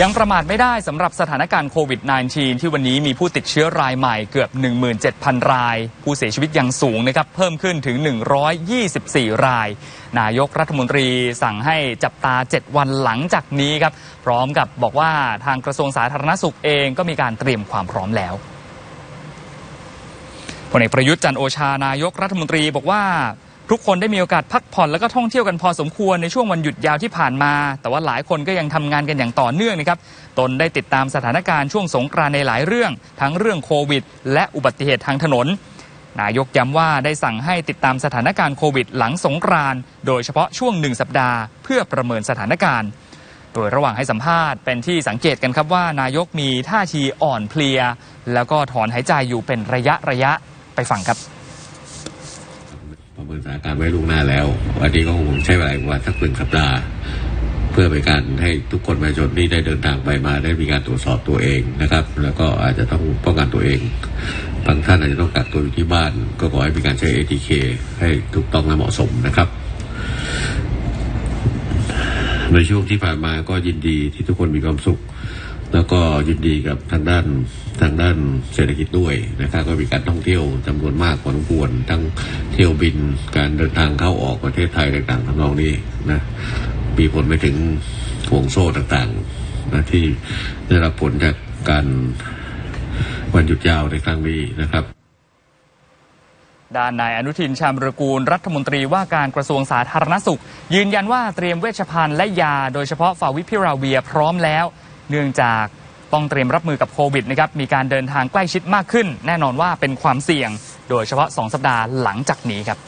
ยังประมาทไม่ได้สำหรับสถานการณ์โควิด -19 ที่วันนี้มีผู้ติดเชื้อรายใหม่เกือบ 17,000 ราย ผู้เสียชีวิตยังสูงนะครับ เพิ่มขึ้นถึง 124 ราย นายกรัฐมนตรีสั่งให้จับตา 7 วันหลังจากนี้ครับ พร้อมกับบอกว่าทางกระทรวงสาธารณสุขเองก็มีการเตรียมความพร้อมแล้วพลเอกประยุทธ์จันโอชานายกรัฐมนตรีบอกว่า ทุกคนได้มีโอกาสพักผ่อนแล้วก็ท่องเที่ยวกันพอสมควรในช่วงวันหยุดยาวที่ผ่านมา แต่ว่าหลายคนก็ยังทำงานกันอย่างต่อเนื่องนะครับ ตนได้ติดตามสถานการณ์ช่วงสงกรานในหลายเรื่อง ทั้งเรื่องโควิด และอุบัติเหตุทางถนน นายกย้ำว่าได้สั่งให้ติดตามสถานการณ์โควิด หลังสงกรานโดยเฉพาะช่วงหนึ่งสัปดาห์เพื่อประเมินสถานการณ์ โดยระหว่างให้สัมภาษณ์เป็นที่สังเกตกันครับว่านายกมีท่าทีอ่อนเพลีย แล้วก็ถอนหายใจอยู่เป็นระยะระยะไปฟังครับ มินสถานการณ์ไว้ล่วงหน้าแล้ววันนี้ก็คงใช้เวลาอีกวันสักหนึ่งสัปดาห์เพื่อเป็นการให้ทุกคนประชาชนที่ได้เดินทางไปมาได้มีการตรวจสอบตัวเองนะครับ แล้วก็อาจจะต้องป้องกันตัวเองบางท่านอาจจะต้องกักตัวอยู่ที่บ้าน ก็ขอให้มีการใช้ ATK ให้ถูกต้องและเหมาะสมนะครับ ในช่วงที่ผ่านมาก็ยินดีที่ทุกคนมีความสุข แล้วก็ยินดีกับทางด้านทางด้านเศรษฐกิจด้วยนะครับ ก็มีการท่องเที่ยวจำนวนมากพอสมควรทั้งเที่ยวบินการเดินทางเข้าออกประเทศไทยต่างๆทำนองนี้นะมีผลไปถึงห่วงโซ่ต่างๆนะที่ได้รับผลจากการวันหยุดยาวในครั้งนี้นะครับด้านนายอนุทินชาญรกูลรัฐมนตรีว่าการกระทรวงสาธารณสุข ยืนยันว่าเตรียมเวชภัณฑ์และยา โดยเฉพาะฟาวิพิราเวียพร้อมแล้ว เนื่องจากต้องเตรียมรับมือกับโควิดนะครับมีการเดินทางใกล้ชิดมากขึ้น แน่นอนว่าเป็นความเสี่ยง โดยเฉพาะ 2 สัปดาห์หลังจากนี้ครับ